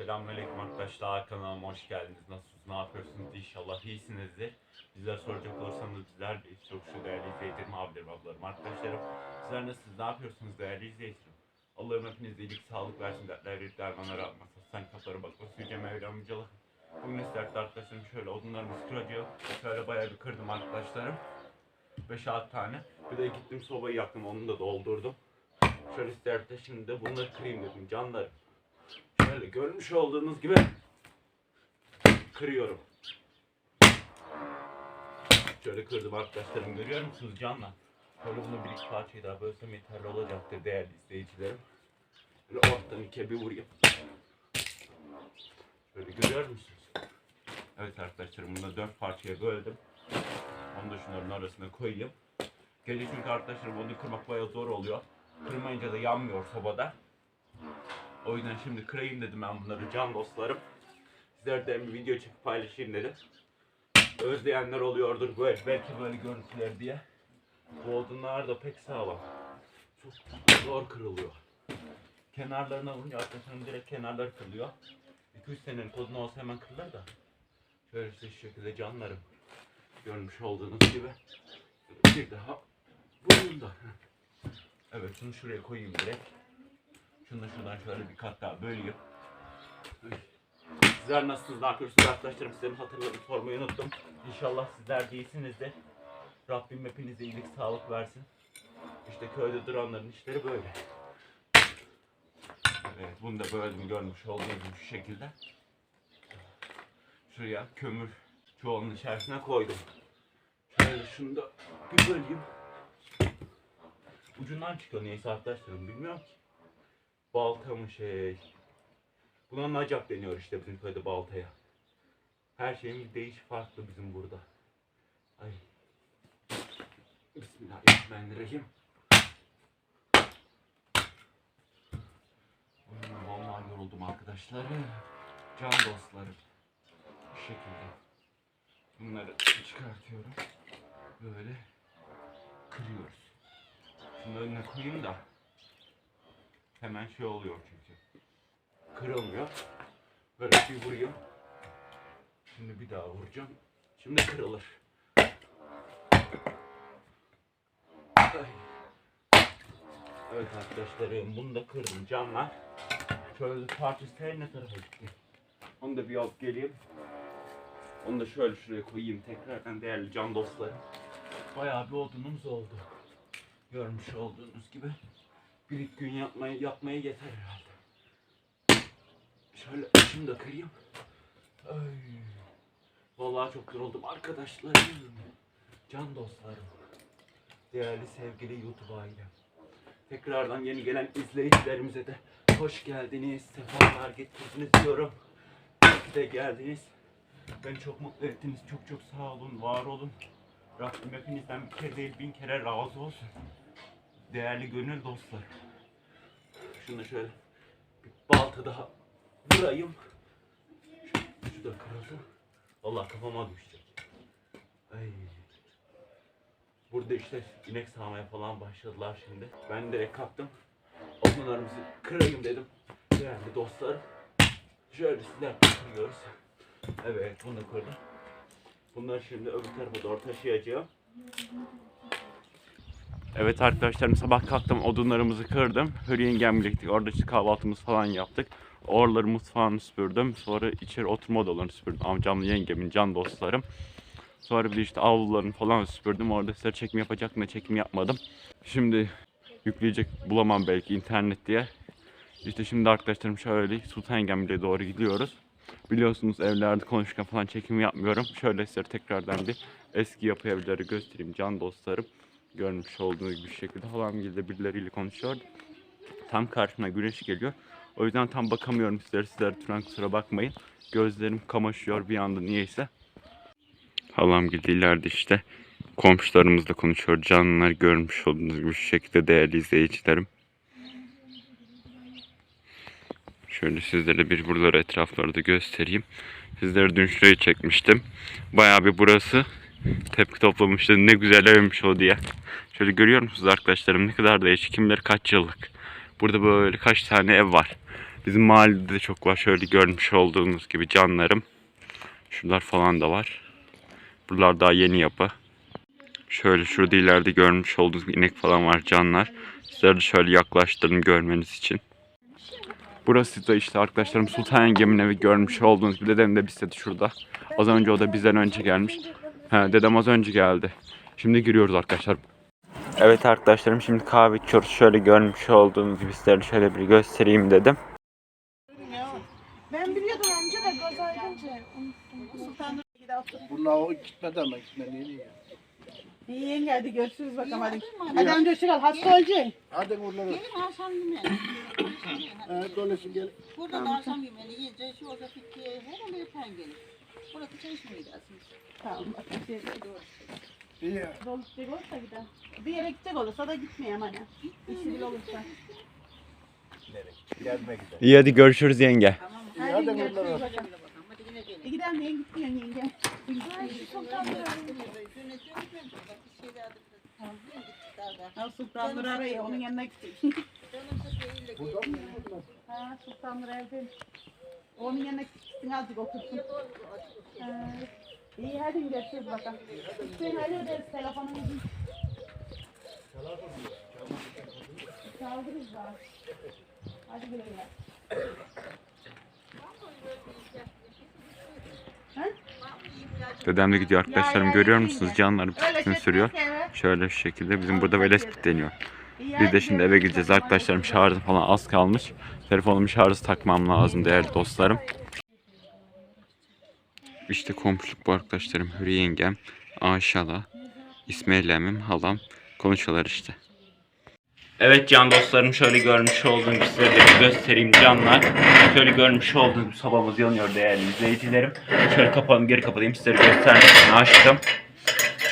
Selamünaleyküm arkadaşlar kanalıma hoş geldiniz. Nasılsınız? Ne yapıyorsunuz? İnşallah iyisinizdir. Bizler soracak olursanız bizler de çok şu değerli izleyicilerim, abilerim, ablalarım, arkadaşlarım. Sizler nasılsınız? Ne yapıyorsunuz değerli izleyicilerim? Allah'ım hepinize iyilik, sağlık versin. Dertler, bir dermanlar atmasın. Sen kapları bakmasın. Yüce Mevlam Yücelik. Bugün isterte arkadaşlarım şöyle odunlarımızı kıracağım. Şöyle bayağı bir kırdım arkadaşlarım. 5-6 tane. Bir de gittim sobayı yaktım onu da doldurdum. Şöyle isterte şimdi de bunları kırayım dedim canlarım. Şöyle görmüş olduğunuz gibi kırıyorum. Şöyle kırdım arkadaşlarım görüyor musunuz canlar? Şöyle bunu bir iki parçayı daha bölsem yeterli olacaktır değerli izleyicilerim. Böyle ortadan ikiye bir vurayım. Şöyle görüyor musunuz? Evet arkadaşlarım bunu da dört parçaya böldüm. Onu da şunların arasına koyayım. Gece çünkü arkadaşlarım onu kırmak bayağı zor oluyor. Kırmayınca da yanmıyor sobada. O yüzden şimdi kırayım dedim ben bunları can dostlarım. Sizler de bir video çekip paylaşayım dedim. Özleyenler oluyordur böyle belki böyle görüntüler diye. Bu odunlar da pek sağlam. Çok zor kırılıyor. Kenarlarına vurunca arkadaşlarım direkt kenarları kırılıyor. 2-3 senelik odun olsa hemen kırılır da. Şöyle işte şu şekilde canlarım. Görmüş olduğunuz gibi. Bir daha vurayım da. Evet şunu şuraya koyayım direkt. Şunu da şuradan şöyle bir kat daha. Ay. Sizler nasılsınız, ne yapıyorsunuz arkadaşlarım? Sizlerin hatırladım sormayı unuttum. İnşallah sizler de iyisinizdir. Rabbim hepinize iyilik, sağlık versin. İşte köyde duranların işleri böyle. Evet, bunu da böldüm görmüş olduğunuz şu şekilde. Şuraya kömür çuvalının içerisine koydum. Şöyle şunu da bir böleyim. Ucundan çıkıyor neyse arkadaşlarım bilmiyorum ki. Balta mı şey. Buna nacap deniyor işte bizim köyde baltaya. Her şeyimiz değiş farklı bizim burada. Ay. Bismillahirrahmanirrahim. Vallahi yoruldum arkadaşlar. Can dostlarım. Bu şekilde. Bunları çıkartıyorum. Böyle kırıyoruz. Şunu önüne koyayım da hemen şey oluyor çünkü. Kırılmıyor. Böyle bir vurayım. Şimdi bir daha vuracağım. Şimdi kırılır. Evet arkadaşlarım bunu da kırdım canlar. Şöyle parçası her ne tarafa gitti. Onu da bir alıp geleyim. Onu da şöyle şuraya koyayım tekrardan değerli can dostlarım. Bayağı bir odunumuz oldu. Görmüş olduğunuz gibi. Bir gün yapmaya, yapmaya yeter herhalde. Şöyle şunu da kırayım. Ay. Vallahi çok yoruldum arkadaşlarım. Can dostlarım. Değerli sevgili YouTube ailem. Tekrardan yeni gelen izleyicilerimize de hoş geldiniz. Sefalar getirdiniz diyorum. İyi de geldiniz. Beni çok mutlu ettiniz. Çok çok sağ olun, var olun. Rabbim hepinizden bir kere değil bin kere razı olsun. Değerli gönül dostlar. Şunu şöyle bir balta daha vurayım. Şu, şu da kırıldı. Allah kafama düşecek. Ay. Burada işte inek sağmaya falan başladılar şimdi. Ben direkt kalktım. Odunlarımızı kırayım dedim. Değerli dostlar. Şöyle sizler kırıyoruz. Evet bunu kırdım. Bunları şimdi öbür tarafa doğru taşıyacağım. Evet arkadaşlarım sabah kalktım odunlarımızı kırdım. Hürri yengemle gittik. Orada işte kahvaltımız falan yaptık. Oraları mutfağını süpürdüm. Sonra içeri oturma odalarını süpürdüm. Amcamla yengemin can dostlarım. Sonra bir işte avlularını falan süpürdüm. Orada size çekim yapacaktım da çekim yapmadım. Şimdi yükleyecek bulamam belki internet diye. İşte şimdi arkadaşlarım şöyle Sultan Yengemli'ye doğru gidiyoruz. Biliyorsunuz evlerde konuşurken falan çekim yapmıyorum. Şöyle size tekrardan bir eski yapı evleri göstereyim can dostlarım. Görmüş olduğunuz gibi şekilde halamgilde birileriyle konuşuyor. Tam karşıma güneş geliyor. O yüzden tam bakamıyorum sizlere. Sizler lütfen kusura bakmayın. Gözlerim kamaşıyor bir anda niyeyse. Halamgilde ileride işte komşularımızla konuşuyor. Canlılar görmüş olduğunuz gibi şu şekilde değerli izleyicilerim. Şöyle sizlere bir buraları etrafları da göstereyim. Sizlere dün şurayı çekmiştim. Bayağı bir burası tepki toplamıştı. Ne güzel evmiş o diye. Şöyle görüyor musunuz arkadaşlarım ne kadar değişik. Kimler kaç yıllık. Burada böyle kaç tane ev var. Bizim mahallede de çok var. Şöyle görmüş olduğunuz gibi canlarım. Şuralar falan da var. Buralar daha yeni yapı. Şöyle şurada ileride görmüş olduğunuz inek falan var canlar. Sizlere de şöyle yaklaştırın görmeniz için. Burası da işte arkadaşlarım Sultan Yengem'in evi görmüş olduğunuz gibi dedem de bizde şurada. Az önce o da bizden önce gelmiş. He, dedem az önce geldi. Şimdi giriyoruz arkadaşlar. Evet arkadaşlarım şimdi kahve içiyoruz. Şöyle görmüş olduğunuz gibi sizlere şöyle bir göstereyim dedim. Ben biliyordum amca da göz aydınca unuttum. Bunlar o gitmedi ama gitmedi ya. İyi yenge hadi görüşürüz bakalım hadi. Hadi amca kal. Hasta olacaksın. Hadi buralara. Gelin akşam yemeği. Evet böylesin gel. Burada da akşam yemeğini yiyeceğiz. Şu orada fikri her an erken gelir. Burası çay içmeye gidersiniz. Tamam İyi ya. dolu gidecek olursa gider. Bir yere gidecek olursa da gitmeyeyim hani. İşi bile olursa. İyi hadi görüşürüz yenge. Tamam. İyi Hadi hadi görüşürüz hocam. E yenge? Ha Sultanlar araya onun yanına gittik. ha Sultanlar evde. Onun yanına gitsin azıcık otursun. Ha, iyi hadi görüşürüz bakalım. Sen hadi öderiz telefonunuzu. Çaldırız daha. Hadi güle güle. Ha? Dedem de gidiyor arkadaşlarım. Görüyor musunuz? Öyle bisikletini şey sürüyor. Şöyle şu şekilde. Bizim burada velespit deniyor. Biz de şimdi eve gideceğiz arkadaşlarım. Şarjı falan az kalmış. Telefonumu şarjı takmam lazım değerli dostlarım. İşte komşuluk bu arkadaşlarım. Hürri yengem, Aşala, İsmail emmim, halam konuşuyorlar işte. Evet can dostlarım şöyle görmüş olduğum size de göstereyim canlar. Şöyle görmüş gibi sobamız yanıyor değerli izleyicilerim. Şöyle kapağını geri kapatayım size göstermek için açtım.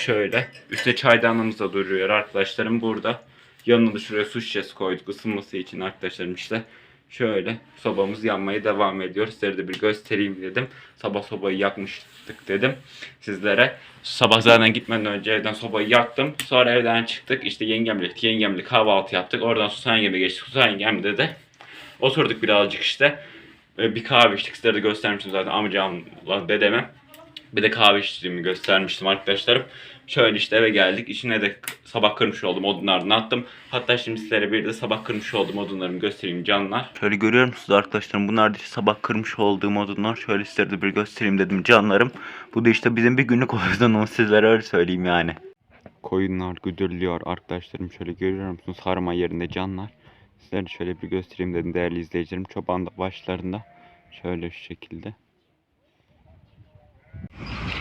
Şöyle. Üstte çaydanlığımız da duruyor arkadaşlarım burada. Yanına da şuraya su şişesi koyduk ısınması için arkadaşlarım işte. Şöyle sobamız yanmaya devam ediyor. Sizlere de bir göstereyim dedim. Sabah sobayı yakmıştık dedim sizlere. Sabah zaten gitmeden önce evden sobayı yaktım. Sonra evden çıktık. İşte yengemle, yengemle kahvaltı yaptık. Oradan Susan yengeme geçtik. Susan yengemde de oturduk birazcık işte. Ee, Bir kahve içtik. Sizlere de göstermiştim zaten amcamla dedeme. Bir de kahve içtiğimi göstermiştim arkadaşlarım. Şöyle işte eve geldik. İçine de sabah kırmış oldum odunlardan attım. Hatta şimdi sizlere bir de sabah kırmış olduğum odunlarımı göstereyim canlar. Şöyle görüyor musunuz arkadaşlarım? Bunlar da işte sabah kırmış olduğum odunlar. Şöyle sizlere de bir göstereyim dedim canlarım. Bu da işte bizim bir günlük odunumuz sizlere öyle söyleyeyim yani. Koyunlar güdürlüyor arkadaşlarım. Şöyle görüyor musunuz? Harma yerinde canlar. Sizlere şöyle bir göstereyim dedim değerli izleyicilerim. Çoban da başlarında. Şöyle şu şekilde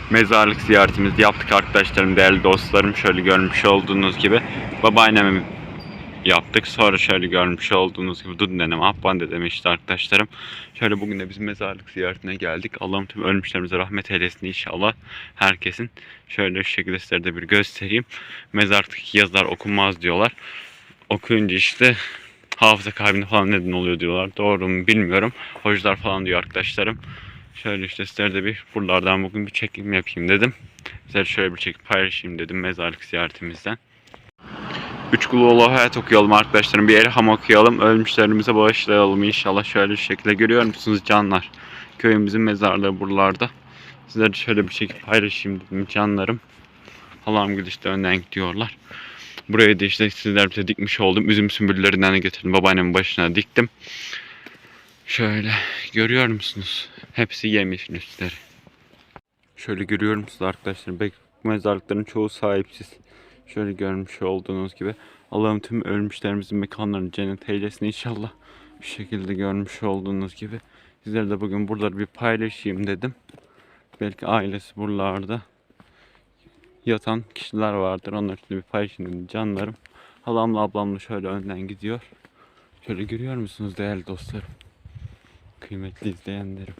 mezarlık ziyaretimizi yaptık arkadaşlarım, değerli dostlarım. Şöyle görmüş olduğunuz gibi babaannemi yaptık. Sonra şöyle görmüş olduğunuz gibi Dudu nenem, Abban dedem işte arkadaşlarım. Şöyle bugün de biz mezarlık ziyaretine geldik. Allah'ım tüm ölmüşlerimize rahmet eylesin inşallah. Herkesin şöyle şu şekilde sizlere de bir göstereyim. Mezarlıktaki yazılar okunmaz diyorlar. Okuyunca işte hafıza kaybına falan neden oluyor diyorlar. Doğru mu bilmiyorum. Hocalar falan diyor arkadaşlarım. Şöyle işte sizlere bir buralardan bugün bir çekim yapayım dedim. Sizlere şöyle bir çekim paylaşayım dedim mezarlık ziyaretimizden. Üç kulu hayat okuyalım arkadaşlarım. Bir elham okuyalım. Ölmüşlerimize bağışlayalım inşallah. Şöyle bir şekilde görüyor musunuz canlar? Köyümüzün mezarlığı buralarda. Sizlere şöyle bir çekim paylaşayım dedim canlarım. Halam gül önden gidiyorlar. Buraya da işte sizler bize dikmiş oldum. Üzüm sümbüllerinden de getirdim. Babaannemin başına diktim. Şöyle görüyor musunuz? Hepsi yemiş üstleri. Şöyle görüyor musunuz arkadaşlar? Bek mezarlıkların çoğu sahipsiz. Şöyle görmüş olduğunuz gibi. Allah'ım tüm ölmüşlerimizin mekanlarını cennet eylesin inşallah. Bu şekilde görmüş olduğunuz gibi. Sizlere de bugün buraları bir paylaşayım dedim. Belki ailesi buralarda yatan kişiler vardır. Onlar için bir paylaşayım dedim canlarım. Halamla ablamla şöyle önden gidiyor. Şöyle görüyor musunuz değerli dostlarım? Kıymetli izleyenlerim.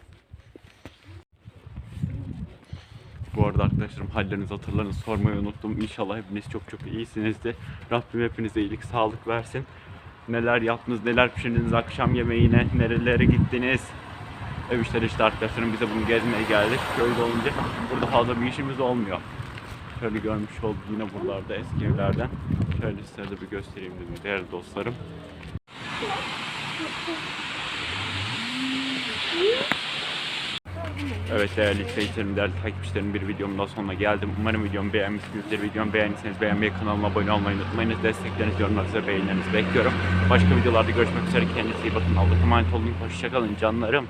Bu arada arkadaşlarım hallerinizi hatırlarınız sormayı unuttum. İnşallah hepiniz çok çok iyisinizdir. Rabbim hepinize iyilik, sağlık versin. Neler yaptınız, neler pişirdiniz akşam yemeğine, nerelere gittiniz. Ev işleri işte arkadaşlarım bize bunu gezmeye geldik. Köyde olunca burada fazla bir işimiz olmuyor. Şöyle görmüş olduk yine buralarda eski evlerden. Şöyle size de bir göstereyim dedim değerli dostlarım. Evet değerli izleyicilerim, değerli takipçilerim bir videomun daha sonuna geldim. Umarım videomu beğenmişsinizdir. Videomu beğendiyseniz beğenmeyi, kanalıma abone olmayı unutmayınız. Desteklerinizi, yorumlarınızı beğenilerinizi bekliyorum. Başka videolarda görüşmek üzere. Kendinize iyi bakın. Allah'a emanet olun. Hoşçakalın canlarım.